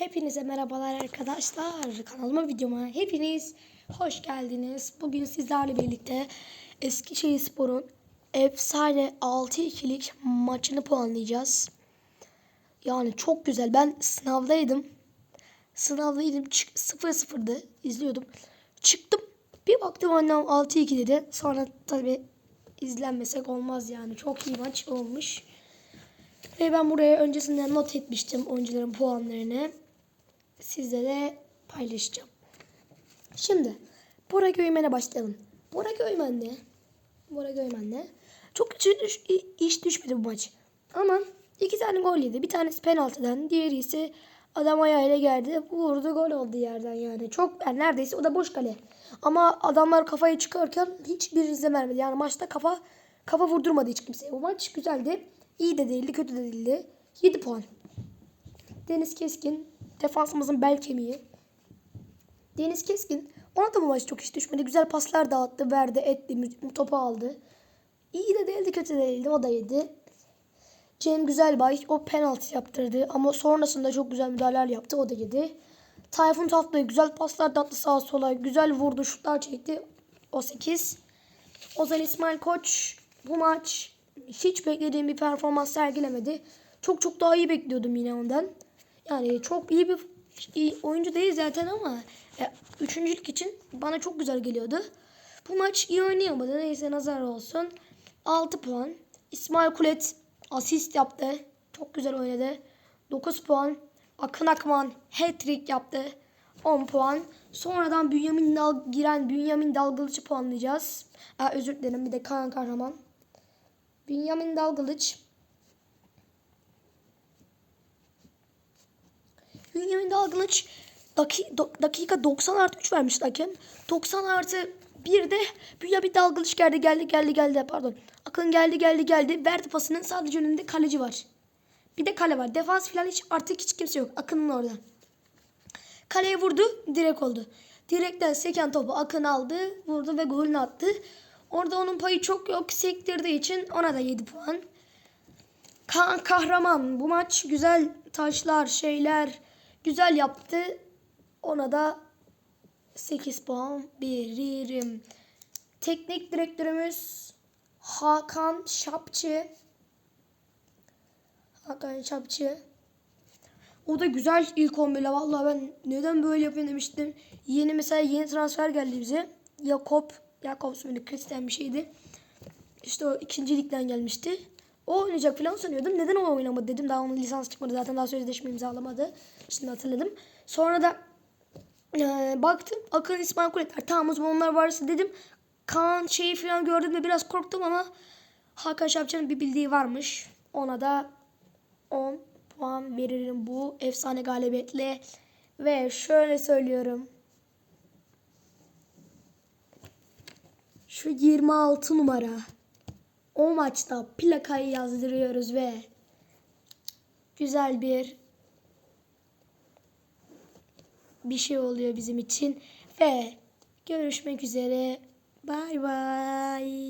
Hepinize merhabalar arkadaşlar. Kanalıma videoma hepiniz hoş geldiniz. Bugün sizlerle birlikte Eskişehirspor'un efsane 6-2'lik maçını puanlayacağız. Yani çok güzel. Ben sınavdaydım. Sınavdaydım. 0-0'dı. izliyordum. Çıktım. Bir baktım annem 6-2 dedi. Sonra tabi izlenmesek olmaz yani. Çok iyi maç olmuş. Ve ben buraya öncesinden not etmiştim oyuncuların puanlarını. Sizlere paylaşacağım. Şimdi Bora Göymen'e başlayalım. Bora Göymen'le Bora Göymen'le çok kötü düş, iş düşmedi bu maç. Ama iki tane gol yedi. Bir tanesi penaltıdan, diğeri ise adam ayağıyla geldi. Vurdu gol oldu yerden yani. Çok yani neredeyse o da boş kale. Ama adamlar kafayı çıkarken hiçbir izle vermedi. Yani maçta kafa kafa vurdurmadı hiç kimseye. Bu maç güzeldi. İyi de değildi, kötü de değildi. 7 puan. Deniz Keskin defansımızın bel kemiği. Deniz Keskin ona da bu maç çok iş düşmedi. Güzel paslar dağıttı, verdi, etti, topu aldı. İyi de değildi, kötü de değildi. O da yedi. Cem Güzelbay o penaltı yaptırdı ama sonrasında çok güzel müdahaleler yaptı. O da yedi. Tayfun Tatlı güzel paslar dağıttı sağa sola. Güzel vurdu, şutlar çekti. O 8. Ozan İsmail Koç bu maç hiç beklediğim bir performans sergilemedi. Çok çok daha iyi bekliyordum yine ondan. Yani çok iyi bir iyi oyuncu değil zaten ama e, üçüncülük için bana çok güzel geliyordu. Bu maç iyi oynayamadı. Neyse nazar olsun. 6 puan. İsmail Kulet asist yaptı. Çok güzel oynadı. 9 puan. Akın Akman hat-trick yaptı. 10 puan. Sonradan Bünyamin Dal giren Bünyamin Dalgılıç'ı puanlayacağız. Aa, özür dilerim bir de Kaan Kahraman. Bünyamin Dalgılıç. Bünyamin Dalgılıç daki, do, dakika 90 artı 3 vermiş hakem. 90 artı 1'de Bünyamin Dalgılıç geldi geldi geldi geldi pardon. Akın geldi geldi geldi. Verdi pasının sadece önünde kaleci var. Bir de kale var. Defans falan hiç artık hiç kimse yok. Akın'ın orada. Kaleye vurdu. Direkt oldu. Direkten seken topu Akın aldı. Vurdu ve golünü attı. Orada onun payı çok yok. Sektirdiği için ona da 7 puan. Kaan Kahraman bu maç güzel taşlar şeyler güzel yaptı. Ona da 8 puan veririm. Teknik direktörümüz Hakan Şapçı. Hakan Şapçı. O da güzel ilk 11'le. Vallahi ben neden böyle yapayım demiştim. Yeni mesela yeni transfer geldi bize. Jakob, Jakob böyle Christian bir şeydi. İşte o ikinci ligden gelmişti. O oynayacak falan sanıyordum. Neden o oynamadı dedim. Daha onun lisans çıkmadı. Zaten daha sözleşme imzalamadı. Şimdi hatırladım. Sonra da e, baktım. Akın İsmail Kuletler. Tamam o zaman onlar varsa dedim. Kaan şeyi falan gördüm de biraz korktum ama Hakan Şapçı'nın bir bildiği varmış. Ona da 10 puan veririm bu efsane galibiyetle. Ve şöyle söylüyorum. Şu 26 numara. O maçta plakayı yazdırıyoruz ve güzel bir bir şey oluyor bizim için ve görüşmek üzere. Bay bay.